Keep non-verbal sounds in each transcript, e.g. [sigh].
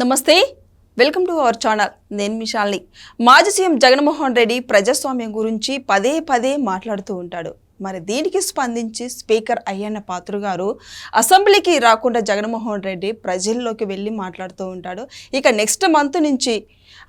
నమస్తే welcome to our channel. నేను మిషాల్ని మాజీ సీఎం జగన్మోహన్ రెడ్డి ప్రజాస్వామ్యం గురించి పదే పదే మాట్లాడుతూ ఉంటాడు. మరి దీనికి స్పందించి స్పీకర్ అయ్యన్న పాత్ర గారు అసెంబ్లీకి రాకుండా జగన్మోహన్ రెడ్డి ప్రజల్లోకి వెళ్ళి మాట్లాడుతూ ఉంటాడు. ఇక నెక్స్ట్ మంత్ నుంచి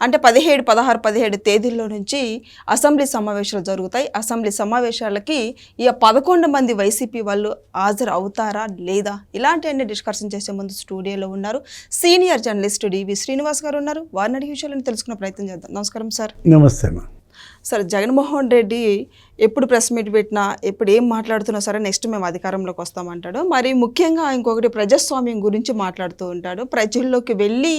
అంటే పదిహేడు పదహారు పదిహేడు తేదీల్లో నుంచి అసెంబ్లీ సమావేశాలు జరుగుతాయి. అసెంబ్లీ సమావేశాలకి ఇక పదకొండు మంది వైసీపీ వాళ్ళు హాజరు అవుతారా లేదా? ఇలాంటివన్నీ డిస్కషన్ చేసే ముందు స్టూడియోలో ఉన్నారు సీనియర్ జర్నలిస్ట్ డివి శ్రీనివాస్ గారు ఉన్నారు. వారిని అడిగి విషయాలను తెలుసుకునే ప్రయత్నం చేద్దాం. నమస్కారం సార్. నమస్తే సరే జగన్మోహన్ రెడ్డి ఎప్పుడు ప్రెస్ మీట్ పెట్టినా ఎప్పుడు ఏం మాట్లాడుతున్నా సరే నెక్స్ట్ మేము అధికారంలోకి వస్తామంటాడు. మరి ముఖ్యంగా ఇంకొకటి ప్రజాస్వామ్యం గురించి మాట్లాడుతూ ఉంటాడు. ప్రజల్లోకి వెళ్ళి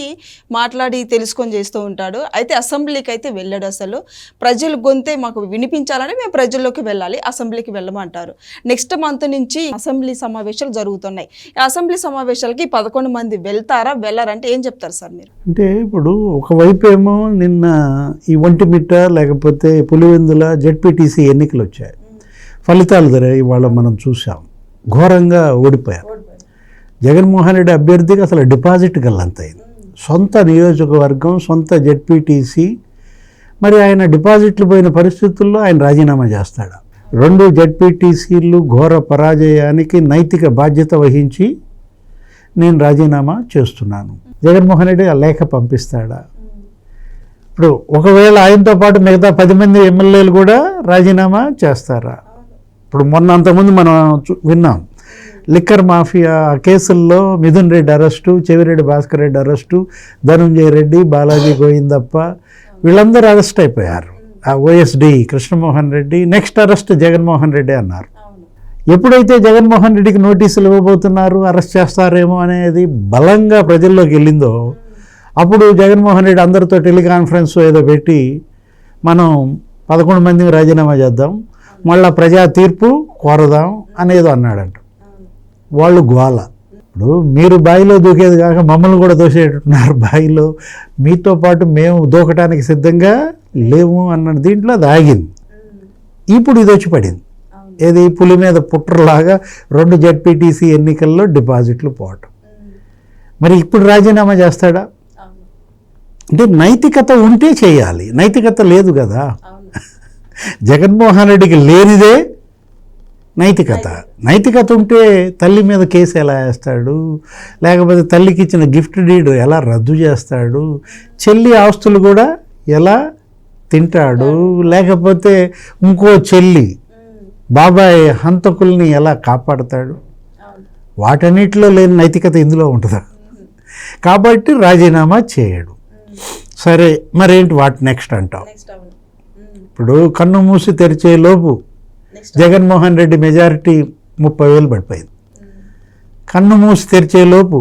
మాట్లాడి తెలుసుకొని చేస్తూ ఉంటాడు. అయితే అసెంబ్లీకి అయితే వెళ్ళాడు అసలు. ప్రజలు గొంతే మాకు వినిపించాలని మేము ప్రజల్లోకి వెళ్ళాలి అసెంబ్లీకి వెళ్ళమంటారు. నెక్స్ట్ మంత్ నుంచి అసెంబ్లీ సమావేశాలు జరుగుతున్నాయి. అసెంబ్లీ సమావేశాలకి పదకొండు మంది వెళ్తారా వెళ్ళారంటే ఏం చెప్తారు సార్ మీరు? అంటే ఇప్పుడు ఒకవైపు ఏమో నిన్న ఈ ఒంటిమిట్ట లేకపోతే పులివెందుల జెడ్పీటీసీ ఎన్నికలు వచ్చాయి ఫలితాలు ధర ఇవాళ మనం చూసాం ఘోరంగా ఓడిపోయారు. జగన్మోహన్ రెడ్డి అభ్యర్థికి అసలు డిపాజిట్ గల్లంతైంది సొంత నియోజకవర్గం సొంత జెడ్పీటీసీ మరి ఆయన డిపాజిట్లు పోయిన పరిస్థితుల్లో ఆయన రాజీనామా చేస్తాడు? రెండు జెడ్పీటీసీలు ఘోర పరాజయానికి నైతిక బాధ్యత వహించి నేను రాజీనామా చేస్తున్నాను. జగన్మోహన్ రెడ్డి ఆ లేఖ పంపిస్తాడా? ఇప్పుడు ఒకవేళ ఆయనతో పాటు మిగతా పది మంది ఎమ్మెల్యేలు కూడా రాజీనామా చేస్తారా? ఇప్పుడు మొన్న అంతకుముందు మనం విన్నాం. లిక్కర్ మాఫియా కేసుల్లో మిథున్ రెడ్డి అరెస్టు చెవిరెడ్డి భాస్కర్ రెడ్డి అరెస్టు ధనుంజయ రెడ్డి బాలాజీ గోవిందప్ప వీళ్ళందరూ అరెస్ట్ అయిపోయారు. ఆ OSD Krishnamohan Reddy next arrest Jaganmohan Reddy అన్నారు. ఎప్పుడైతే జగన్మోహన్ రెడ్డికి నోటీసులు ఇవ్వబోతున్నారు అరెస్ట్ చేస్తారేమో అనేది బలంగా ప్రజల్లోకి వెళ్ళిందో అప్పుడు జగన్మోహన్ రెడ్డి అందరితో టెలికాన్ఫరెన్స్ ఏదో పెట్టి మనం పదకొండు మందిని రాజీనామా చేద్దాం మళ్ళీ ప్రజా తీర్పు కోరదాం అనేదో అన్నాడంట. వాళ్ళు గ్వాల ఇప్పుడు మీరు బావిలో దూకేది కాక మమ్మల్ని కూడా దోసేటట్టున్నారు బావిలో మీతో పాటు మేము దూకటానికి సిద్ధంగా లేము అన్న దీంట్లో అది ఆగింది. ఇప్పుడు ఇది వచ్చి పడింది. ఏది పులి మీద పుట్రలాగా రెండు జడ్పీటీసీ ఎన్నికల్లో డిపాజిట్లు పోవటం. మరి ఇప్పుడు రాజీనామా చేస్తాడా? అంటే నైతికత ఉంటే చేయాలి. నైతికత లేదు కదా. జగన్మోహన్ రెడ్డికి లేనిదే నైతికత. నైతికత ఉంటే తల్లి మీద కేసు ఎలా వేస్తాడు? లేకపోతే తల్లికి ఇచ్చిన గిఫ్ట్ డీడ్ ఎలా రద్దు చేస్తాడు? చెల్లి ఆస్తులు కూడా ఎలా తింటాడు? లేకపోతే ఇంకో చెల్లి బాబాయ్ హంతకుల్ని ఎలా కాపాడతాడు? వాటన్నిటిలో లేని నైతికత ఇందులో ఉంటుందా? కాబట్టి రాజీనామా చేయడు. సరే మరేంటి వాటి నెక్స్ట్ అంటాం ఇప్పుడు కన్ను మూసి తెరిచే లోపు జగన్మోహన్ రెడ్డి మెజారిటీ ముప్పై వేలు పడిపోయింది. కన్ను మూసి తెరిచే లోపు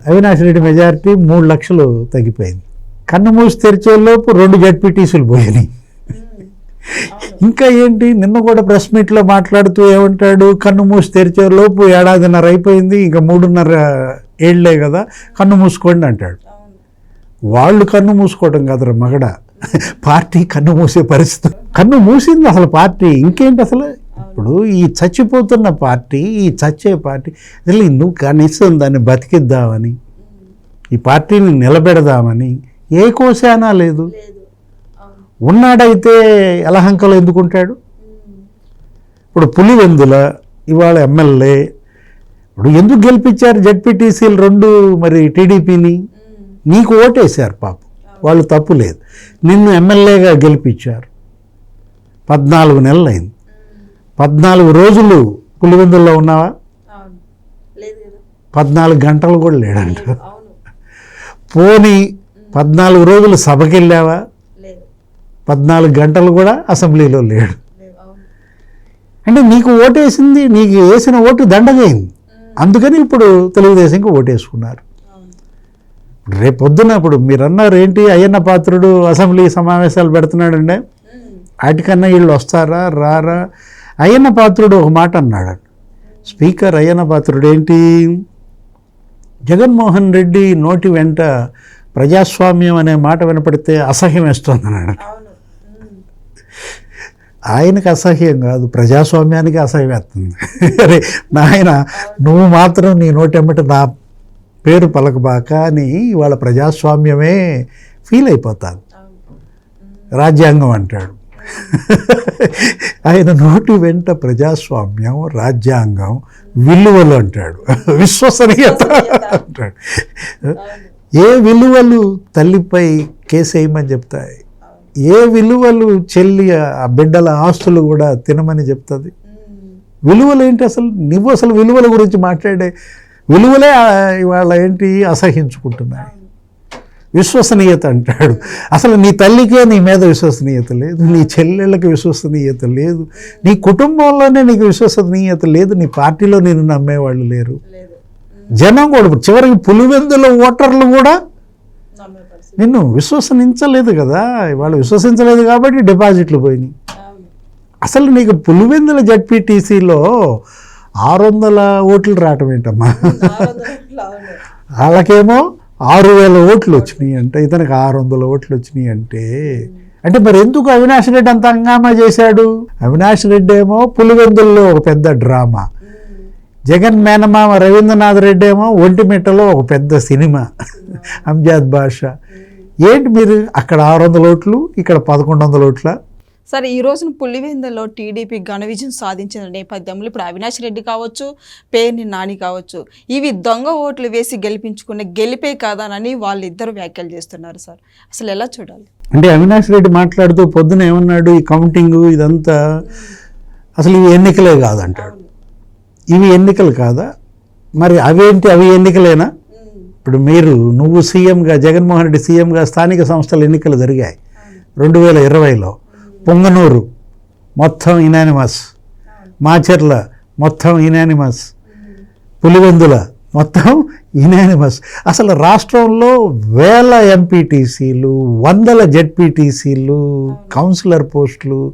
అవినాష్ రెడ్డి మెజారిటీ మూడు లక్షలు తగ్గిపోయింది. కన్ను మూసి తెరిచే లోపు రెండు జడ్పీటీసీలు పోయినాయి. ఇంకా ఏంటి? నిన్న కూడా ప్రెస్ మీట్లో మాట్లాడుతూ ఏమంటాడు? కన్ను మూసి తెరిచే లోపు ఏడాదిన్నర అయిపోయింది ఇంకా మూడున్నర ఏళ్ళే కదా కన్ను మూసుకోండి అంటాడు. వాళ్ళు కన్ను మూసుకోవడం కాదురా మగడ. పార్టీ కన్ను మూసే పరిస్థితి. కన్ను మూసింది అసలు పార్టీ. ఇంకేంటి అసలు? ఇప్పుడు ఈ చచ్చిపోతున్న పార్టీ ఈ చచ్చే పార్టీ. అసలు నువ్వు కనీసం దాన్ని బతికిద్దామని ఈ పార్టీని నిలబెడదామని ఏ కోశానా లేదు. ఉన్నాడైతే ఎలహంకలో ఎందుకుంటాడు? ఇప్పుడు పులివెందుల ఇవాళ ఎమ్మెల్యే. ఇప్పుడు ఎందుకు గెలిపించారు జడ్పీటీసీలు రెండు మరి టీడీపీని? నీకు ఓటేశారు పాపం. వాళ్ళు తప్పు లేదు. నిన్ను ఎమ్మెల్యేగా గెలిపించారు. పద్నాలుగు నెలలు అయింది పద్నాలుగు రోజులు పులివెందుల్లో ఉన్నావా? పద్నాలుగు గంటలు కూడా లేడంట. పోనీ పద్నాలుగు రోజులు సభకి వెళ్ళావా పద్నాలుగు గంటలు కూడా అసెంబ్లీలో లేడు. అంటే నీకు ఓటేసింది నీకు వేసిన ఓటు దండగైంది. అందుకని ఇప్పుడు తెలుగుదేశంకి ఓటేసుకున్నారు. రేపొద్దున ఇప్పుడు మీరు అన్నారు ఏంటి అయ్యన్న పాత్రుడు అసెంబ్లీ సమావేశాలు పెడుతున్నాడండి వాటికన్నా వీళ్ళు వస్తారా రారా? అయ్యన్న పాత్రుడు ఒక మాట అన్నాడు. స్పీకర్ అయ్యన్న పాత్రుడు ఏంటి? జగన్మోహన్ రెడ్డి నోటి వెంట ప్రజాస్వామ్యం అనే మాట వినపడితే అసహ్యం వేస్తుంది అన్నాడు ఆయనకి అసహ్యం కాదు ప్రజాస్వామ్యానికి అసహ్యం వేస్తుంది [laughs] అరే నాయన నువ్వు మాత్రం నీ నోటెమ్మట నా పేరు పలకబాక అని ఇవాళ ప్రజాస్వామ్యమే ఫీల్ అయిపోతాను రాజ్యాంగం అంటాడు. ఆయన నోటి వెంట ప్రజాస్వామ్యం రాజ్యాంగం విలువలు అంటాడు. విశ్వసనీయత అంటాడు. ఏ విలువలు తల్లిపై కేసు వేయమని చెప్తాయి? ఏ విలువలు చెల్లి ఆ బిడ్డల ఆస్తులు కూడా తినమని చెప్తుంది? విలువలు ఏంటి అసలు? నువ్వు అసలు విలువల గురించి మాట్లాడే విలువలే ఇవాళ ఏంటి అసహించుకుంటున్నాయి. విశ్వసనీయత అంటాడు. అసలు నీ తల్లికే నీ మీద విశ్వసనీయత లేదు. నీ చెల్లెళ్ళకి విశ్వసనీయత లేదు. నీ కుటుంబంలోనే నీకు విశ్వసనీయత లేదు. నీ పార్టీలో నేను నమ్మేవాళ్ళు లేరు. జనం కూడా చివరికి పులివెందుల ఓటర్లు కూడా నిన్ను విశ్వసనించలేదు కదా. వాళ్ళు విశ్వసించలేదు కాబట్టి డిపాజిట్లు పోయినాయి. అసలు నీకు పులివెందుల జడ్పీటీసీలో ఆరు వందల ఓట్లు రావటం ఏంటమ్మా? వాళ్ళకేమో ఆరు వేల ఓట్లు వచ్చినాయి అంటే ఇతనికి ఆరు వందల ఓట్లు వచ్చినాయి అంటే అంటే మరి ఎందుకు అవినాష్ రెడ్డి అంత హంగామా చేశాడు? అవినాష్ రెడ్డి ఏమో పులివెందుల్లో ఒక పెద్ద డ్రామా. జగన్ మేనమామ రవీంద్రనాథ్ రెడ్డి ఏమో ఒంటిమిట్టలో ఒక పెద్ద సినిమా అంజాద్ భాష ఏంటి మీరు అక్కడ ఆరు వందల ఓట్లు ఇక్కడ పదకొండు వందల ఓట్ల? సరే ఈ రోజున పులివెందులో టీడీపీ ఘన విజయం సాధించిన నేపథ్యంలో ఇప్పుడు అవినాష్ రెడ్డి కావచ్చు పేర్ని నాని కావచ్చు ఇవి దొంగ ఓట్లు వేసి గెలిపించుకునే గెలిపే కాదానని వాళ్ళిద్దరు వ్యాఖ్యలు చేస్తున్నారు సార్. అసలు ఎలా చూడాలి? అంటే అవినాష్ రెడ్డి మాట్లాడుతూ పొద్దున ఏమన్నాడు ఈ కౌంటింగ్ ఇదంతా అసలు ఇవి ఎన్నికలే కాదంటాడు. ఇవి ఎన్నికలు కాదా? మరి అవేంటి? అవి ఎన్నికలేనా? ఇప్పుడు మీరు నువ్వు సీఎంగా జగన్మోహన్ రెడ్డి సీఎంగా స్థానిక సంస్థల ఎన్నికలు జరిగాయి. రెండు వేల ఇరవైలో పొంగనూరు. మొత్తం ఇనానిమస్. మాచర్ల మొత్తం ఇనానిమస్. పులివెందుల మొత్తం ఇనానిమస్. అసలు రాష్ట్రంలో వేల ఎంపీటీసీలు వందల జెడ్పీటీసీలు కౌన్సిలర్ పోస్టులు.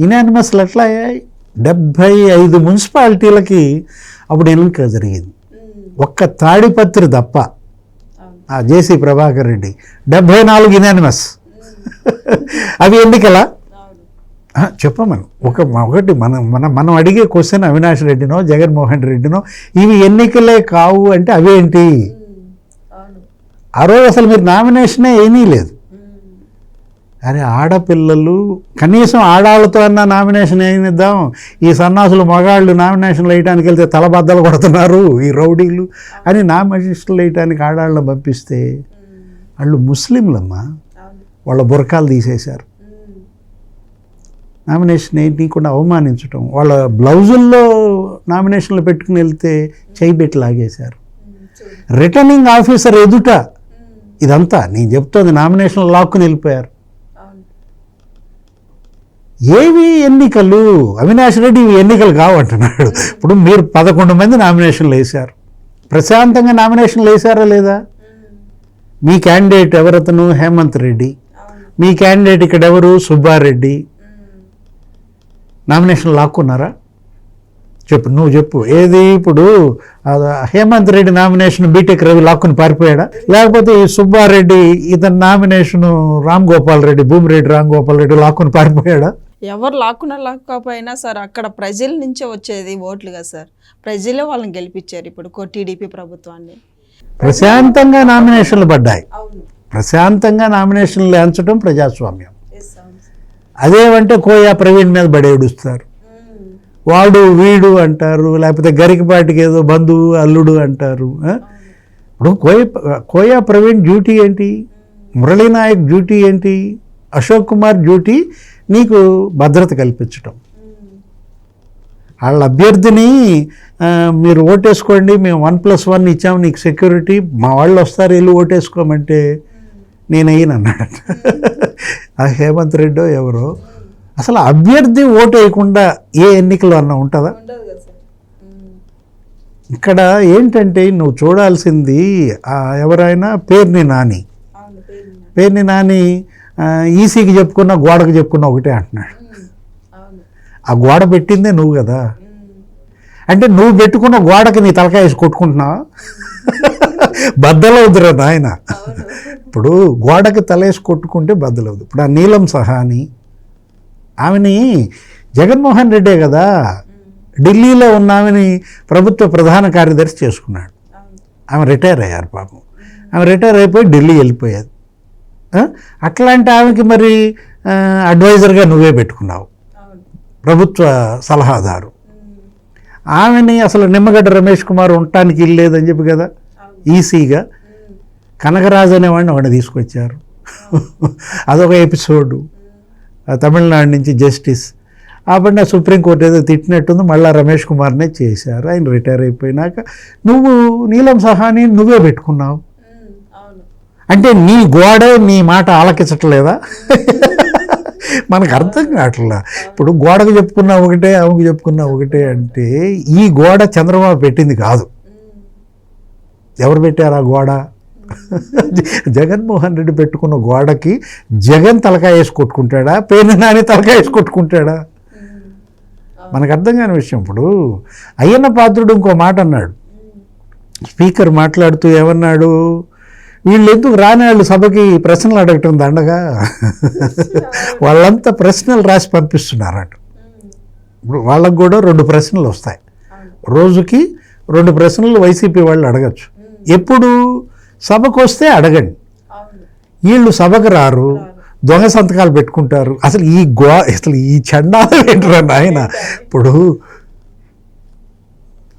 ఇనానిమస్లు ఎట్లా అయ్యాయి డెబ్భై ఐదు మున్సిపాలిటీలకి అప్పుడు ఎన్నిక జరిగింది. ఒక్క తాడిపత్రి తప్ప. ఆ జేసీ ప్రభాకర్ రెడ్డి. డెబ్భై నాలుగు ఇనానిమస్. అవి ఎన్నికలా ఆ, చెప్పమను ఒక ఒకటి మనం మనం మనం అడిగే క్వశ్చన్ అవినాష్ రెడ్డినో జగన్మోహన్ రెడ్డినో ఇవి ఎన్నికలే కావు అంటే అవేంటి ఆ రోజు అసలు మీరు నామినేషనే ఏమీ లేదు. అరే ఆడపిల్లలు కనీసం ఆడాళ్ళతో అన్న నామినేషన్ వేయనిద్దాం ఈ సన్నాసులు మగాళ్ళు నామినేషన్లు వేయడానికి వెళ్తే తలబద్దలు కొడుతున్నారు ఈ రౌడీలు అని నామినేషన్లు వేయటానికి ఆడాళ్ళని పంపిస్తే వాళ్ళు ముస్లింలమ్మా. వాళ్ళ బురకాలు తీసేశారు. నామినేషన్ ఏంటి కూడా అవమానించడం వాళ్ళ బ్లౌజుల్లో నామినేషన్లు పెట్టుకుని వెళ్తే చేయి పెట్టి లాగేశారు. రిటర్నింగ్ ఆఫీసర్ ఎదుట ఇదంతా నేను చెప్తోంది నామినేషన్ లాక్కుని వెళ్ళిపోయారు. ఏవి ఎన్నికలు? అవినాష్ రెడ్డి ఇవి ఎన్నికలు కావంటున్నాడు. ఇప్పుడు మీరు పదకొండు మంది నామినేషన్లు వేశారు. ప్రశాంతంగా నామినేషన్లు వేశారా లేదా? మీ క్యాండిడేట్ ఎవరతను హేమంత్ రెడ్డి. మీ క్యాండిడేట్ ఇక్కడ ఎవరు సుబ్బారెడ్డి. నామినేషన్ లాక్కున్నారా? చెప్పు నువ్వు చెప్పు. ఏది ఇప్పుడు? హేమంత్ రెడ్డి నామినేషన్ బీటెక్ రవి లాక్కుని పారిపోయాడా? లేకపోతే ఈ సుబ్బారెడ్డి ఇతని నామినేషన్ రామ్ గోపాల్ రెడ్డి భూమిరెడ్డి రామ్ గోపాల్ రెడ్డి లాక్కుని పారిపోయాడా? ఎవరు లాక్కున్నా లాక్కపోయినా సార్ అక్కడ ప్రజల నుంచే వచ్చేది ఓట్లు కదా సార్. ప్రజలే వాళ్ళని గెలిపించారు ఇప్పుడు టీడీపీ ప్రభుత్వాన్ని. ప్రశాంతంగా నామినేషన్లు పడ్డాయి. ప్రశాంతంగా నామినేషన్లు ఎంచడం ప్రజాస్వామ్యం. అదేమంటే కోయా ప్రవీణ్ మీద బడేడుస్తారు వాడు వీడు అంటారు లేకపోతే గరికపాటికి ఏదో బంధువు అల్లుడు అంటారు? ఇప్పుడు కోయ కోయా ప్రవీణ్ డ్యూటీ ఏంటి? మురళీనాయక్ డ్యూటీ ఏంటి? అశోక్ కుమార్ డ్యూటీ? నీకు భద్రత కల్పించటం. వాళ్ళ అభ్యర్థిని మీరు ఓటేసుకోండి మేము వన్ ప్లస్ వన్ ఇచ్చాము నీకు సెక్యూరిటీ మా వాళ్ళు వస్తారు వెళ్ళి ఓటేసుకోమంటే నేను అయ్యను అన్నాడట ఆ హేమంత్ రెడ్డో ఎవరో? అసలు అభ్యర్థి ఓటు వేయకుండా ఏ ఎన్నికలు అన్న ఉంటుందా? ఇక్కడ ఏంటంటే నువ్వు చూడాల్సింది ఎవరైనా పేరుని నాని. పేరుని నాని. ఈసీకి చెప్పుకున్న గోడకు చెప్పుకున్న ఒకటే అంటున్నాడు. ఆ గోడ పెట్టిందే నువ్వు కదా. అంటే నువ్వు పెట్టుకున్న గోడకి నీ తలకాయ వేసి కొట్టుకుంటున్నావా? బద్దలవుతురా నాయన. ఇప్పుడు గోడకి తలేసి కొట్టుకుంటే బద్దలవుదు ఇప్పుడు ఆ నీలం సహాని ఆమెని జగన్మోహన్ రెడ్డే కదా ఢిల్లీలో ఉన్న ఆమెని ప్రభుత్వ ప్రధాన కార్యదర్శి చేసుకున్నాడు. ఆమె రిటైర్ అయ్యారు పాపం. ఆమె రిటైర్ అయిపోయి ఢిల్లీ వెళ్ళిపోయేది. అట్లాంటి ఆమెకి మరి అడ్వైజర్గా నువ్వే పెట్టుకున్నావు. ప్రభుత్వ సలహాదారు. ఆమెని అసలు నిమ్మగడ్డ రమేష్ కుమార్ ఉండటానికి ఇల్లేదని చెప్పి కదా ఈసీగా కనకరాజు అనేవాడిని వాడిని తీసుకొచ్చారు. అదొక ఎపిసోడ్. తమిళనాడు నుంచి జస్టిస్. అప్పుడు సుప్రీంకోర్టు ఏదో తిట్టినట్టుంది మళ్ళీ రమేష్ కుమార్నే చేశారు. ఆయన రిటైర్ అయిపోయినాక నువ్వు నీలం సహాని నువ్వే పెట్టుకున్నావు. అంటే నీ గోడ నీ మాట ఆలకించట్లేదా? మనకు అర్థం కావట్లా. ఇప్పుడు గోడకు చెప్పుకున్నా ఒకటే ఆమెకు చెప్పుకున్నా ఒకటే అంటే ఈ గోడ చంద్రబాబు పెట్టింది కాదు. ఎవరు పెట్టారు ఆ గోడ? జగన్మోహన్ రెడ్డి పెట్టుకున్న గోడకి జగన్ తలకాయ వేసి కొట్టుకుంటాడా? పేరు నాని తలకాయ వేసి కొట్టుకుంటాడా? మనకు అర్థం కాని విషయం ఇప్పుడు. అయ్యన్న పాత్రుడు ఇంకో మాట అన్నాడు. స్పీకర్ మాట్లాడుతూ ఏమన్నాడు? వీళ్ళు ఎందుకు రాని వాళ్ళు సభకి ప్రశ్నలు అడగటం దండగా? వాళ్ళంతా ప్రశ్నలు రాసి పంపిస్తున్నారట. ఇప్పుడు వాళ్ళకు కూడా రెండు ప్రశ్నలు వస్తాయి. రోజుకి రెండు ప్రశ్నలు వైసీపీ వాళ్ళు అడగచ్చు. ఎప్పుడు? సభకు వస్తే అడగండి వీళ్ళు సభకు రారు దొంగ సంతకాలు పెట్టుకుంటారు. అసలు ఈ గో అసలు ఈ చండాలం ఏంటరా నాయన? ఇప్పుడు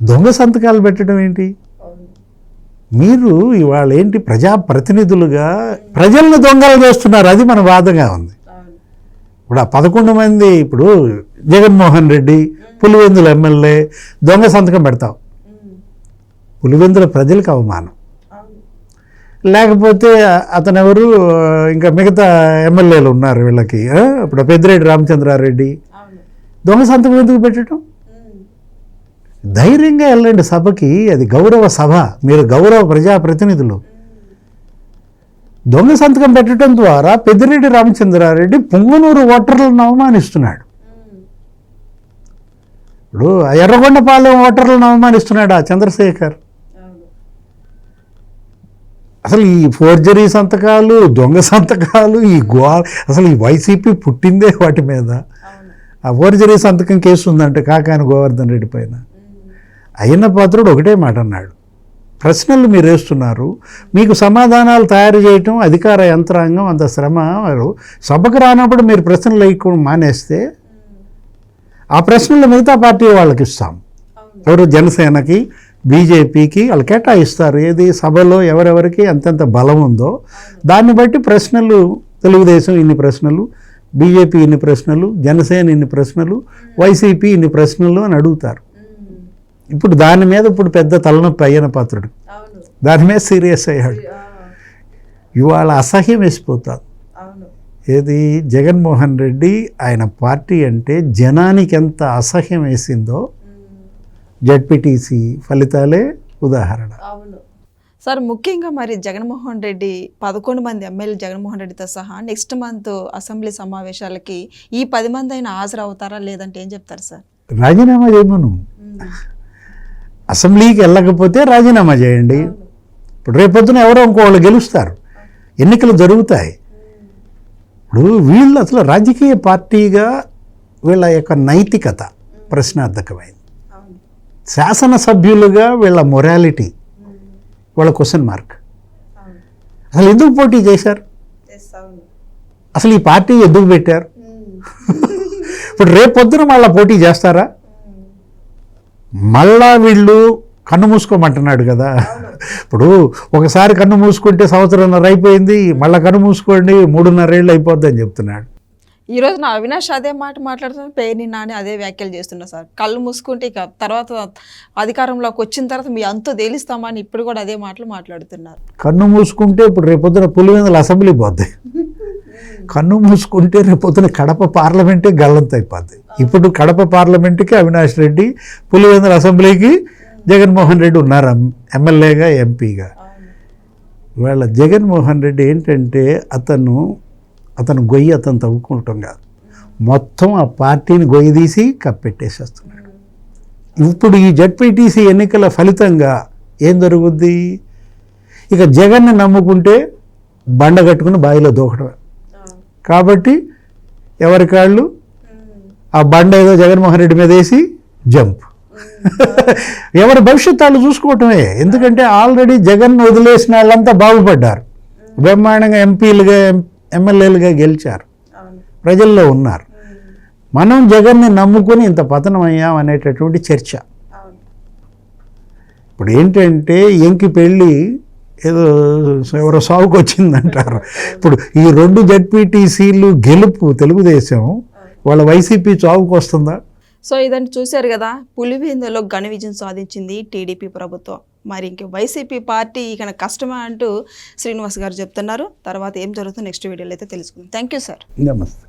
దొంగ సంతకాలు పెట్టడం ఏంటి? మీరు ఇవాళ ఏంటి ప్రజాప్రతినిధులుగా ప్రజలను దొంగలు చేస్తున్నారు. అది మన వాదగా ఉంది. ఇప్పుడు ఆ పదకొండు మంది ఇప్పుడు జగన్మోహన్ రెడ్డి పులివెందుల ఎమ్మెల్యే దొంగ సంతకం పెడతావు పులివెందుల ప్రజలకు అవమానం. లేకపోతే అతను ఎవరు ఇంకా మిగతా ఎమ్మెల్యేలు ఉన్నారు వీళ్ళకి? ఇప్పుడు పెద్దిరెడ్డి రామచంద్రారెడ్డి. దొంగ సంతకం ఎందుకు పెట్టడం? ధైర్యంగా వెళ్ళండి సభకి అది గౌరవ సభ మీరు గౌరవ ప్రజాప్రతినిధులు. దొంగ సంతకం పెట్టడం ద్వారా పెద్దిరెడ్డి రామచంద్రారెడ్డి పొంగనూరు ఓటర్లను అవమానిస్తున్నాడు. ఇప్పుడు ఎర్రగొండపాలెం ఓటర్లను అవమానిస్తున్నాడు ఆ చంద్రశేఖర్? అసలు ఈ ఫోర్జరీ సంతకాలు దొంగ సంతకాలు ఈ గో అసలు ఈ వైసీపీ పుట్టిందే వాటి మీద. ఆ ఫోర్జరీ సంతకం కేసు ఉందంటే కాకాని గోవర్ధన్ రెడ్డి పైన. అయ్యన్న పాత్రుడు ఒకటే మాట అన్నాడు. ప్రశ్నలు మీరు వేస్తున్నారు మీకు సమాధానాలు తయారు చేయటం అధికార యంత్రాంగం అంత శ్రమ వారు సభకు రానప్పుడు మీరు ప్రశ్నలు వేయకుండా మానేస్తే ఆ ప్రశ్నలు మిగతా పార్టీ వాళ్ళకి ఇస్తాం. ఎవరు జనసేనకి బీజేపీకి వాళ్ళు కేటాయిస్తారు. ఏది సభలో ఎవరెవరికి ఎంతెంత బలం ఉందో దాన్ని బట్టి ప్రశ్నలు తెలుగుదేశం ఇన్ని ప్రశ్నలు బీజేపీ ఇన్ని ప్రశ్నలు జనసేన ఇన్ని ప్రశ్నలు వైసీపీ ఇన్ని ప్రశ్నలు అని అడుగుతారు. ఇప్పుడు దాని మీద ఇప్పుడు పెద్ద తలనొప్పి అయ్యన పాత్రుడు. దాని మీద సీరియస్ అయ్యాడు. ఇవాళ అసహ్యం వేసిపోతారు. ఏది జగన్మోహన్ రెడ్డి ఆయన పార్టీ అంటే జనానికి ఎంత అసహ్యం వేసిందో జడ్పీటీసీ ఫలితాలే ఉదాహరణ. సార్ ముఖ్యంగా మరి జగన్మోహన్ రెడ్డి పదకొండు మంది ఎమ్మెల్యే జగన్మోహన్ రెడ్డితో సహా నెక్స్ట్ మంత్ అసెంబ్లీ సమావేశాలకి ఈ పది మంది అయినా హాజరు అవుతారా లేదంటే ఏం చెప్తారు సార్? రాజీనామా చేయమను. అసెంబ్లీకి వెళ్ళకపోతే రాజీనామా చేయండి. ఇప్పుడు రేపొద్దున ఎవరో ఇంకోళ్ళు గెలుస్తారు. ఎన్నికలు జరుగుతాయి. ఇప్పుడు వీళ్ళు అసలు రాజకీయ పార్టీగా వీళ్ళ యొక్క నైతికత ప్రశ్నార్థకమైంది. శాసనసభ్యులుగా వీళ్ళ మొరాలిటీ వాళ్ళ క్వశ్చన్ మార్క్ అసలు ఎందుకు పోటీ చేశారు? అసలు ఈ పార్టీ ఎందుకు పెట్టారు? [laughs] ఇప్పుడు రేపు పొద్దున మళ్ళీ పోటీ చేస్తారా? మళ్ళా వీళ్ళు కన్ను మూసుకోమంటున్నాడు కదా. ఇప్పుడు ఒకసారి కన్ను మూసుకుంటే సంవత్సరంన్నర అయిపోయింది మళ్ళీ కన్ను మూసుకోండి మూడున్నరేళ్ళు అయిపోద్ది అని చెప్తున్నాడు. ఈ రోజు నా అవినాష్ అదే మాట మాట్లాడుతున్నా పేరుని నాని అదే వ్యాఖ్యలు చేస్తున్నా సార్. కళ్ళు మూసుకుంటే ఇక తర్వాత అధికారంలోకి వచ్చిన తర్వాత మీ అంతు తేలిస్తామని ఇప్పుడు కూడా అదే మాటలు మాట్లాడుతున్నారు. కన్ను మూసుకుంటే ఇప్పుడు రేపొద్దున పులివెందుల అసెంబ్లీ పోద్ది. కన్ను మూసుకుంటే రేపొద్దున కడప పార్లమెంటే గల్లంత అయిపోద్ది. ఇప్పుడు కడప పార్లమెంట్కి అవినాష్ రెడ్డి పులివెందుల అసెంబ్లీకి జగన్మోహన్ రెడ్డి ఉన్నారు? ఎమ్మెల్యేగా ఎంపీగా? ఇవాళ జగన్మోహన్ రెడ్డి ఏంటంటే అతను అతను గొయ్యి అతను తవ్వుకుంటాం కాదు. మొత్తం ఆ పార్టీని గొయ్యి తీసి కప్పెట్టేసేస్తున్నాడు. ఇప్పుడు ఈ జడ్పీటీసీ ఎన్నికల ఫలితంగా ఏం జరుగుద్ది? ఇక జగన్ని నమ్ముకుంటే బండ కట్టుకుని బావిలో దూకడమే కాబట్టి ఎవరి కాళ్ళు? ఆ బండ ఏదో జగన్మోహన్ రెడ్డి మీద వేసి జంప్. ఎవరి భవిష్యత్తు వాళ్ళు చూసుకోవటమే. ఎందుకంటే ఆల్రెడీ జగన్ వదిలేసిన వాళ్ళంతా బాగుపడ్డారు. బ్రహ్మాండంగా ఎంపీలుగా ఎమ్మెల్యేలుగా గెలిచారు. ప్రజల్లో ఉన్నారు. మనం జగన్ని నమ్ముకుని ఇంత పతనం అయ్యాం అనేటటువంటి చర్చ. ఇప్పుడు ఏంటంటే ఎంకి పెళ్ళి ఏదో ఎవరో సాగుకు వచ్చిందంటారు. ఇప్పుడు ఈ రెండు జడ్పీటీసీలు గెలుపు తెలుగుదేశం వాళ్ళ వైసీపీ చావుకు వస్తుందా? సో ఇదంతా చూశారు కదా పులివెందులో ఘన విజయం సాధించింది టీడీపీ ప్రభుత్వం. మరి ఇంక వైసీపీ పార్టీ ఇక కష్టమే అంటూ శ్రీనివాస్ గారు చెప్తున్నారు. తర్వాత ఏం జరుగుతుందో నెక్స్ట్ వీడియోలో అయితే తెలుసుకుందాం. Thank you sir. నమస్తే.